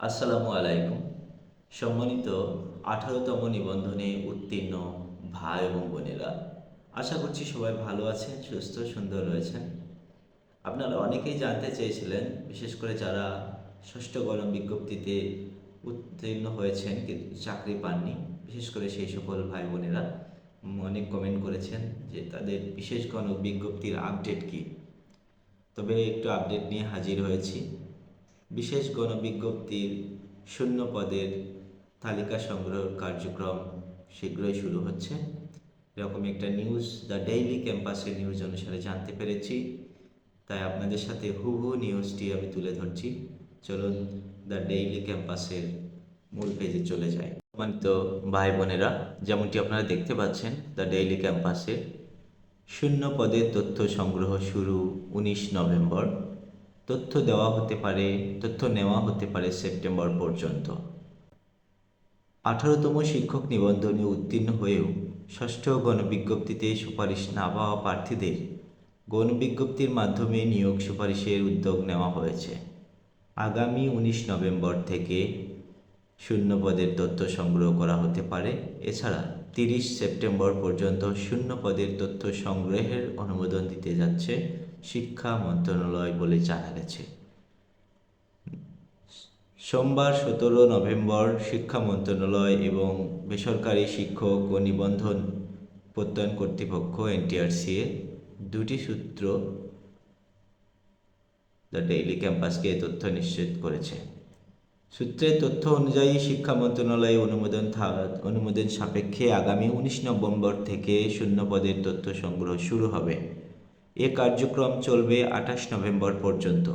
আসসালামু আলাইকুম। সম্মানিত আঠারোতম নিবন্ধনে উত্তীর্ণ ভাই এবং বোনেরা, আশা করছি সবাই ভালো আছেন, সুস্থ, সুন্দর রয়েছেন। আপনারা অনেকেই জানতে চেয়েছিলেন, বিশেষ করে যারা ষষ্ঠ গণ বিজ্ঞপ্তিতে উত্তীর্ণ হয়েছেন, কিন্তু চাকরি পাননি, বিশেষ করে সেই সকল ভাই বোনেরা। অনেক কমেন্ট করেছেন যে তাদের বিশেষ গণ বিজ্ঞপ্তির আপডেট কী। তবে একটু আপডেট নিয়ে হাজির হয়েছি। বিশেষ গণবিজ্ঞপ্তির শূন্য পদের তালিকা সংগ্রহ কার্যক্রম শীঘ্রই শুরু হচ্ছে। এরকম একটা নিউজ দ্য ডেইলি ক্যাম্পাসের নিউজ অনুসারে জানতে পেরেছি। তাই আপনাদের সাথে হুবহু নিউজটি আমি তুলে ধরছি। চলুন দ্য ডেইলি ক্যাম্পাসের মূল পেজে চলে যাই। সম্মানিত ভাই বোনেরা, যেমনটি আপনারা দেখতে পাচ্ছেন দ্য ডেইলি ক্যাম্পাসে শূন্য পদের তথ্য সংগ্রহ শুরু উনিশ নভেম্বর। তথ্য দেওয়া হতে পারে, তথ্য নেওয়া হতে পারে সেপ্টেম্বর পর্যন্ত। আঠারোতম শিক্ষক নিবন্ধনে উত্তীর্ণ হয়েও ষষ্ঠ গণবিজ্ঞপ্তিতে সুপারিশ না পাওয়া প্রার্থীদের গণবিজ্ঞপ্তির মাধ্যমে নিয়োগ সুপারিশের উদ্যোগ নেওয়া হয়েছে। আগামী উনিশ নভেম্বর থেকে শূন্য পদের তথ্য সংগ্রহ করা হতে পারে। এছাড়া তিরিশ সেপ্টেম্বর পর্যন্ত শূন্য পদের তথ্য সংগ্রহের অনুমোদন দিতে যাচ্ছে শিক্ষা মন্ত্রণালয় বলে জানা গেছে। সোমবার সতেরো নভেম্বর শিক্ষা মন্ত্রণালয় এবং বেসরকারি শিক্ষক ও নিবন্ধন প্রত্যয়ন কর্তৃপক্ষ এনটিআরসিএ দুটি সূত্র দ্য ডেইলি ক্যাম্পাসকে তথ্য নিশ্চিত করেছে। সূত্রের তথ্য অনুযায়ী শিক্ষা মন্ত্রণালয় অনুমোদন অনুমোদন সাপেক্ষে আগামী উনিশ নভেম্বর থেকে শূন্য পদের তথ্য সংগ্রহ শুরু হবে। এ কার্যক্রম চলবে আঠাশ নভেম্বর পর্যন্ত।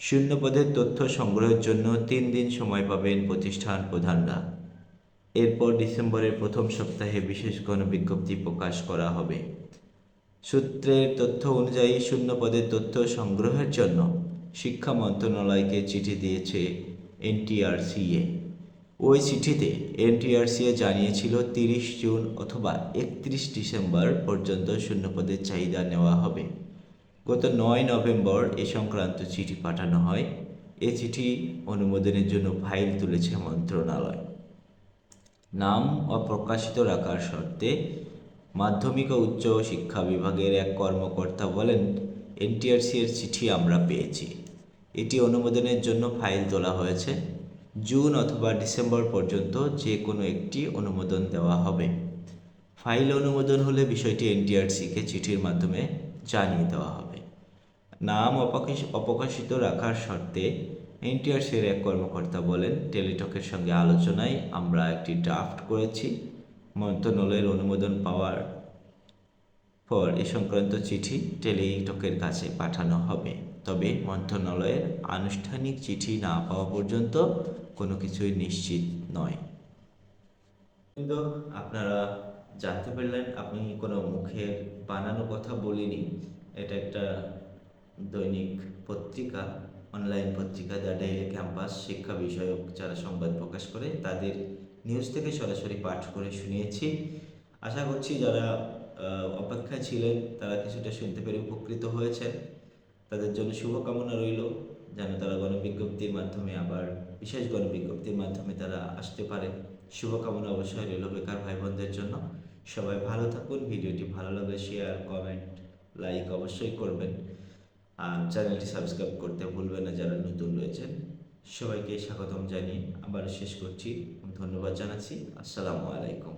শূন্যপদের তথ্য সংগ্রহের জন্য তিন দিন সময় পাবেন প্রতিষ্ঠান প্রধানরা। এরপর ডিসেম্বরের প্রথম সপ্তাহে বিশেষ গণবিজ্ঞপ্তি প্রকাশ করা হবে। সূত্রের তথ্য অনুযায়ী শূন্যপদের তথ্য সংগ্রহের জন্য শিক্ষা মন্ত্রণালয়কে চিঠি দিয়েছে এনটিআরসিএ। ওই চিঠিতে এনটিআরসিএ জানিয়েছিল তিরিশ জুন অথবা একত্রিশ ডিসেম্বর পর্যন্ত শূন্যপদের চাহিদা নেওয়া হবে। গত নয় নভেম্বর এ সংক্রান্ত চিঠি পাঠানো হয়। এ চিঠি অনুমোদনের জন্য ফাইল তুলেছে মন্ত্রণালয়। নাম অপ্রকাশিত রাখার শর্তে মাধ্যমিক ও উচ্চ শিক্ষা বিভাগের এক কর্মকর্তা বলেন, এনটিআরসি এর চিঠি আমরা পেয়েছি। এটি অনুমোদনের জন্য ফাইল তোলা হয়েছে। জুন অথবা ডিসেম্বর পর্যন্ত যে কোনো একটি অনুমোদন দেওয়া হবে। ফাইল অনুমোদন হলে বিষয়টি এনটিআরসিকে চিঠির মাধ্যমে জানিয়ে দেওয়া হবে। নাম অপ্রকাশিত রাখার শর্তে এনটিআরসির এক কর্মকর্তা বলেন, টেলিটকের সঙ্গে আলোচনায় আমরা একটি ড্রাফট করেছি। মন্ত্রণালয়ের অনুমোদন পাওয়ার পর এ সংক্রান্ত চিঠি টেলিটকের কাছে পাঠানো হবে। তবে মন্ত্রণালয়ের আনুষ্ঠানিক চিঠি না পাওয়া পর্যন্ত কোনো কিছুই নিশ্চিত নয়। কিন্তু আপনারা জানতে পারলেন আমি কোনো মুখের বানানো কথা বলিনি। এটা একটা দৈনিক পত্রিকা, অনলাইন পত্রিকা দ্য ডেইলি ক্যাম্পাস শিক্ষা বিষয়ক যারা সংবাদ প্রকাশ করে, তাদের নিউজ থেকে সরাসরি পাঠ করে শুনিয়েছি। আশা করছি যারা অপেক্ষায় ছিলেন, তারা কিছুটা শুনতে পেরে উপকৃত হয়েছেন। তাদের জন্য শুভকামনা রইল, যেন তারা গণবিজ্ঞপ্তির মাধ্যমে আবার, বিশেষ গণবিজ্ঞপ্তির মাধ্যমে তারা আসতে পারে। শুভকামনা অবশ্যই রইল বেকার ভাই বোনদের জন্য। সবাই ভালো থাকুন, ভিডিওটি ভালো লাগলে শেয়ার কমেন্ট লাইক অবশ্যই করবেন। আর চ্যানেলটি সাবস্ক্রাইব করতে ভুলবেন না যারা নতুন রয়েছেন। সবাইকে স্বাগতম জানিয়ে আবার শেষ করছি। ধন্যবাদ জানাচ্ছি। আসসালামু আলাইকুম।